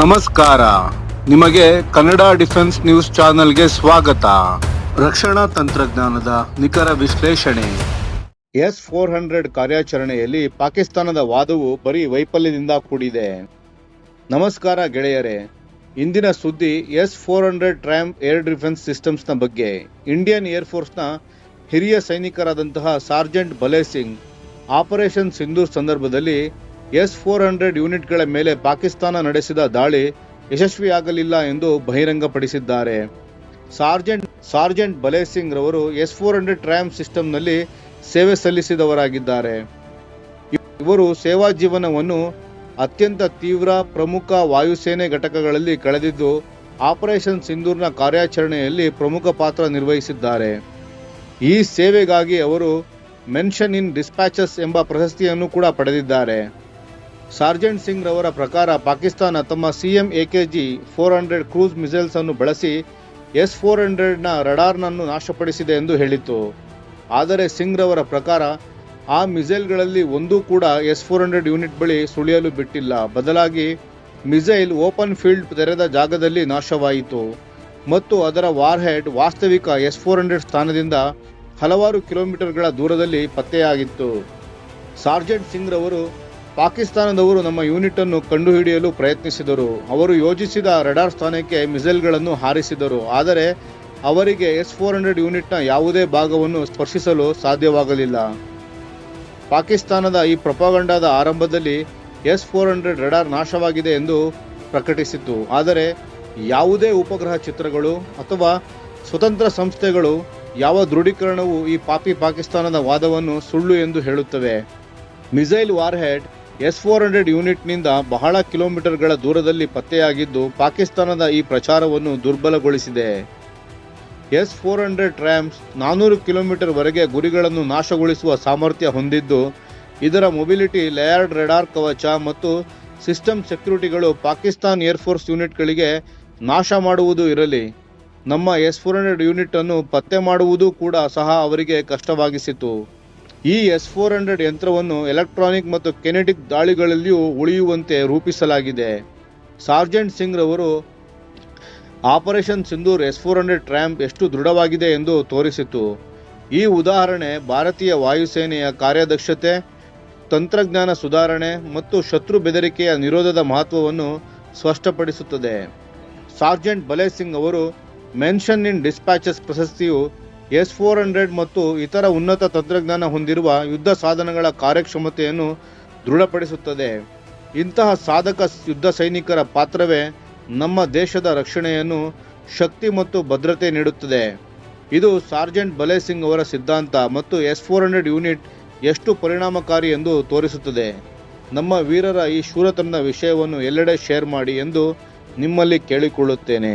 ನಮಸ್ಕಾರ. ನಿಮಗೆ Kannada defence news ಚಾನೆಲ್ಗೆ ಸ್ವಾಗತ. ರಕ್ಷಣಾ ತಂತ್ರಜ್ಞಾನದ ನಿಖರ ವಿಶ್ಲೇಷಣೆ. ಎಸ್ ಫೋರ್ ಹಂಡ್ರೆಡ್ ಕಾರ್ಯಾಚರಣೆಯಲ್ಲಿ ಪಾಕಿಸ್ತಾನದ ವಾದವು ಬರೀ ವೈಫಲ್ಯದಿಂದ ಕೂಡಿದೆ. ನಮಸ್ಕಾರ ಗೆಳೆಯರೇ. ಇಂದಿನ ಸುದ್ದಿ S four hundred tram air defence ಸಿಸ್ಟಮ್ಸ್ನ ಬಗ್ಗೆ. ಇಂಡಿಯನ್ ಏರ್ ಫೋರ್ಸ್ನ ಹಿರಿಯ ಸೈನಿಕರಾದಂತಹ ಸಾರ್ಜೆಂಟ್ ಬಲೇ ಸಿಂಗ್ ಆಪರೇಷನ್ ಸಿಂಧೂರ್ ಸಂದರ್ಭದಲ್ಲಿ ಎಸ್ ಫೋರ್ ಹಂಡ್ರೆಡ್ ಯೂನಿಟ್ಗಳ ಮೇಲೆ ಪಾಕಿಸ್ತಾನ ನಡೆಸಿದ ದಾಳಿ ಯಶಸ್ವಿಯಾಗಲಿಲ್ಲ ಎಂದು ಬಹಿರಂಗಪಡಿಸಿದ್ದಾರೆ. ಸಾರ್ಜೆಂಟ್ ಸಾರ್ಜೆಂಟ್ ಬಲೇ ಸಿಂಗ್ ರವರು ಎಸ್ ಫೋರ್ ಹಂಡ್ರೆಡ್ ಟ್ರ್ಯಾಮ್ ಸಿಸ್ಟಮ್ನಲ್ಲಿ ಸೇವೆ ಸಲ್ಲಿಸಿದವರಾಗಿದ್ದಾರೆ. ಇವರು ಸೇವಾ ಜೀವನವನ್ನು ಅತ್ಯಂತ ತೀವ್ರ ಪ್ರಮುಖ ವಾಯುಸೇನೆ ಘಟಕಗಳಲ್ಲಿ ಕಳೆದಿದ್ದು, ಆಪರೇಷನ್ ಸಿಂಧೂರ್ನ ಕಾರ್ಯಾಚರಣೆಯಲ್ಲಿ ಪ್ರಮುಖ ಪಾತ್ರ ನಿರ್ವಹಿಸಿದ್ದಾರೆ. ಈ ಸೇವೆಗಾಗಿ ಅವರು ಮೆನ್ಷನ್ ಇನ್ ಡಿಸ್ಪ್ಯಾಚಸ್ ಎಂಬ ಪ್ರಶಸ್ತಿಯನ್ನು ಕೂಡ ಪಡೆದಿದ್ದಾರೆ. ಸಾರ್ಜೆಂಟ್ ಸಿಂಗ್ ರವರ ಪ್ರಕಾರ ಪಾಕಿಸ್ತಾನ ತಮ್ಮ CM AKG four hundred cruise missiles ಅನ್ನು ಬಳಸಿ ಎಸ್ ಫೋರ್ ಹಂಡ್ರೆಡ್ನ ರಡಾರ್ನನ್ನು ನಾಶಪಡಿಸಿದೆ ಎಂದು ಹೇಳಿತ್ತು. ಆದರೆ ಸಿಂಗ್ ರವರ ಪ್ರಕಾರ ಆ ಮಿಸೈಲ್ಗಳಲ್ಲಿ ಒಂದೂ ಕೂಡ ಎಸ್ ಫೋರ್ ಹಂಡ್ರೆಡ್ ಯೂನಿಟ್ ಬಳಿ ಸುಳಿಯಲು ಬಿಟ್ಟಿಲ್ಲ. ಬದಲಾಗಿ ಮಿಸೈಲ್ ಓಪನ್ ಫೀಲ್ಡ್ ತೆರೆದ ಜಾಗದಲ್ಲಿ ನಾಶವಾಯಿತು. ಮತ್ತು ಅದರ ವಾರ್ಹೆಡ್ ವಾಸ್ತವಿಕ ಎಸ್ ಫೋರ್ ಹಂಡ್ರೆಡ್ ಸ್ಥಾನದಿಂದ ಹಲವಾರು ಕಿಲೋಮೀಟರ್ಗಳ ದೂರದಲ್ಲಿ ಪತ್ತೆಯಾಗಿತ್ತು. ಸಾರ್ಜೆಂಟ್ ಸಿಂಗ್ ರವರು ಪಾಕಿಸ್ತಾನದವರು ನಮ್ಮ ಯೂನಿಟ್ ಅನ್ನು ಕಂಡುಹಿಡಿಯಲು ಪ್ರಯತ್ನಿಸಿದರು. ಅವರು ಯೋಜಿಸಿದ ರಡಾರ್ ಸ್ಥಾನಕ್ಕೆ ಮಿಸೈಲ್ಗಳನ್ನು ಹಾರಿಸಿದರು. ಆದರೆ ಅವರಿಗೆ ಎಸ್ ಫೋರ್ ಹಂಡ್ರೆಡ್ ಯೂನಿಟ್ನ ಯಾವುದೇ ಭಾಗವನ್ನು ಸ್ಪರ್ಶಿಸಲು ಸಾಧ್ಯವಾಗಲಿಲ್ಲ. ಪಾಕಿಸ್ತಾನದ ಈ ಪ್ರಪಾಗಂಡದ ಆರಂಭದಲ್ಲಿ ಎಸ್ ಫೋರ್ ಹಂಡ್ರೆಡ್ ರಡಾರ್ ನಾಶವಾಗಿದೆ ಎಂದು ಪ್ರಕಟಿಸಿತ್ತು. ಆದರೆ ಯಾವುದೇ ಉಪಗ್ರಹ ಚಿತ್ರಗಳು ಅಥವಾ ಸ್ವತಂತ್ರ ಸಂಸ್ಥೆಗಳು ಯಾವ ದೃಢೀಕರಣವು ಈ ಪಾಪಿ ಪಾಕಿಸ್ತಾನದ ವಾದವನ್ನು ಸುಳ್ಳು ಎಂದು ಹೇಳುತ್ತವೆ. Missile warhead S four hundred ಯೂನಿಟ್ನಿಂದ ಬಹಳ ಕಿಲೋಮೀಟರ್ಗಳ ದೂರದಲ್ಲಿ ಪತ್ತೆಯಾಗಿದ್ದು ಪಾಕಿಸ್ತಾನದ ಈ ಪ್ರಚಾರವನ್ನು ದುರ್ಬಲಗೊಳಿಸಿದೆ. ಎಸ್ ಫೋರ್ ಹಂಡ್ರೆಡ್ ಟ್ರ್ಯಾಮ್ಸ್ ನಾನ್ನೂರು ಕಿಲೋಮೀಟರ್ವರೆಗೆ ಗುರಿಗಳನ್ನು ನಾಶಗೊಳಿಸುವ ಸಾಮರ್ಥ್ಯ ಹೊಂದಿದ್ದು, ಇದರ ಮೊಬಿಲಿಟಿ, ಲೇಯರ್ಡ್ ರೆಡಾರ್ ಕವಚ ಮತ್ತು ಸಿಸ್ಟಮ್ ಸೆಕ್ಯೂರಿಟಿಗಳು ಪಾಕಿಸ್ತಾನ್ ಏರ್ಫೋರ್ಸ್ ಯೂನಿಟ್ಗಳಿಗೆ ನಾಶ ಮಾಡುವುದು ಇರಲಿ. ನಮ್ಮ ಎಸ್ ಫೋರ್ ಹಂಡ್ರೆಡ್ ಯೂನಿಟ್ ಅನ್ನು ಪತ್ತೆ ಮಾಡುವುದೂ ಕೂಡ ಸಹ ಅವರಿಗೆ ಕಷ್ಟವಾಗಿಸಿತು. ಈ ಎಸ್ ಫೋರ್ ಹಂಡ್ರೆಡ್ ಯಂತ್ರವನ್ನು ಎಲೆಕ್ಟ್ರಾನಿಕ್ ಮತ್ತು ಕೆನೆಟಿಕ್ ದಾಳಿಗಳಲ್ಲಿಯೂ ಉಳಿಯುವಂತೆ ರೂಪಿಸಲಾಗಿದೆ. ಸಾರ್ಜೆಂಟ್ ಸಿಂಗ್ ರವರು, operation Sindoor S four hundred tramp ಎಷ್ಟು ದೃಢವಾಗಿದೆ ಎಂದು ತೋರಿಸಿತು. ಈ ಉದಾಹರಣೆ ಭಾರತೀಯ ವಾಯುಸೇನೆಯ ಕಾರ್ಯದಕ್ಷತೆ, ತಂತ್ರಜ್ಞಾನ ಸುಧಾರಣೆ ಮತ್ತು ಶತ್ರು ಬೆದರಿಕೆಯ ನಿರೋಧದ ಮಹತ್ವವನ್ನು ಸ್ಪಷ್ಟಪಡಿಸುತ್ತದೆ. ಸಾರ್ಜೆಂಟ್ ಬಲೇ ಸಿಂಗ್ ಅವರು, ಮೆನ್ಷನ್ ಇನ್ ಡಿಸ್ಪ್ಯಾಚಸ್ ಪ್ರಶಸ್ತಿಯು ಎಸ್ ಫೋರ್ ಹಂಡ್ರೆಡ್ ಮತ್ತು ಇತರ ಉನ್ನತ ತಂತ್ರಜ್ಞಾನ ಹೊಂದಿರುವ ಯುದ್ಧ ಸಾಧನಗಳ ಕಾರ್ಯಕ್ಷಮತೆಯನ್ನು ದೃಢಪಡಿಸುತ್ತದೆ. ಇಂತಹ ಸಾಧಕ ಯುದ್ಧ ಸೈನಿಕರ ಪಾತ್ರವೇ ನಮ್ಮ ದೇಶದ ರಕ್ಷಣೆಯನ್ನು ಶಕ್ತಿ ಮತ್ತು ಭದ್ರತೆ ನೀಡುತ್ತದೆ. ಇದು ಸಾರ್ಜೆಂಟ್ ಬಲೇ ಸಿಂಗ್ ಅವರ ಸಿದ್ಧಾಂತ ಮತ್ತು ಎಸ್ ಫೋರ್ ಹಂಡ್ರೆಡ್ ಯೂನಿಟ್ ಎಷ್ಟು ಪರಿಣಾಮಕಾರಿ ಎಂದು ತೋರಿಸುತ್ತದೆ. ನಮ್ಮ ವೀರರ ಈ ಶೂರತನದ ವಿಷಯವನ್ನು ಎಲ್ಲೆಡೆ ಶೇರ್ ಮಾಡಿ ಎಂದು ನಿಮ್ಮಲ್ಲಿ ಕೇಳಿಕೊಳ್ಳುತ್ತೇನೆ.